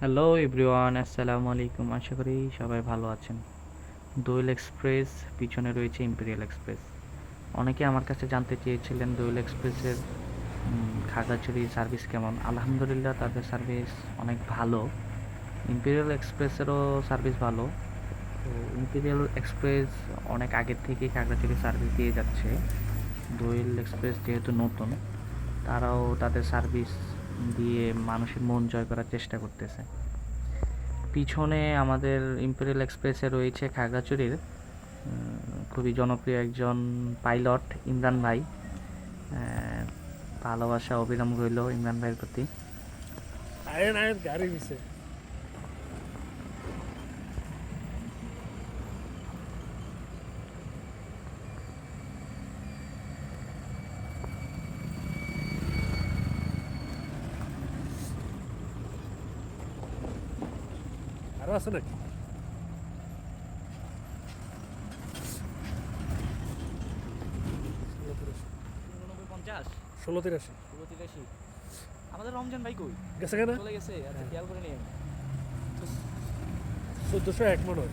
Hello everyone আসসালামু আলাইকুম আশা করি সবাই ভালো আছেন। দোয়েল এক্সপ্রেস পিছনে রয়েছে ইম্পেরিয়াল এক্সপ্রেস। অনেকে আমার কাছে জানতে চেয়েছিলেন দোয়েল এক্সপ্রেসের উম, খাগড়াছড়ি সার্ভিস কেমন। আলহামদুলিল্লাহ তাদের সার্ভিস অনেক ভালো। ইম্পেরিয়াল এক্সপ্রেসেরও সার্ভিস ভালো। তো ইম্পেরিয়াল এক্সপ্রেস অনেক আগের থেকেই খাগড়াছড়ি সার্ভিস দিয়ে যাচ্ছে। দোয়েল এক্সপ্রেস যেহেতু নতুন তারাও তাদের সার্ভিস দিয়ে মানুষের মন জয় করার চেষ্টা করতেছে। পিছনে আমাদের ইম্পেরিয়াল এক্সপ্রেসে রয়েছে খাগড়াছড়ির খুবই জনপ্রিয় একজন পাইলট ইমরান ভাই। ভালোবাসা, অবিরাম রইল ইমরান ভাইয়ের প্রতি। আয়েন আয়েন গাড়ি দিছে আরও আছে নাকি? পঞ্চাশ ষোলো তিরাশি। ষোলো তিরাশি। আমাদের রমজান ভাই কই? গেছে কেন? চলে গেছে আচ্ছা খেয়াল করে নিয়ে চোদ্দোশো এক মনে হয়।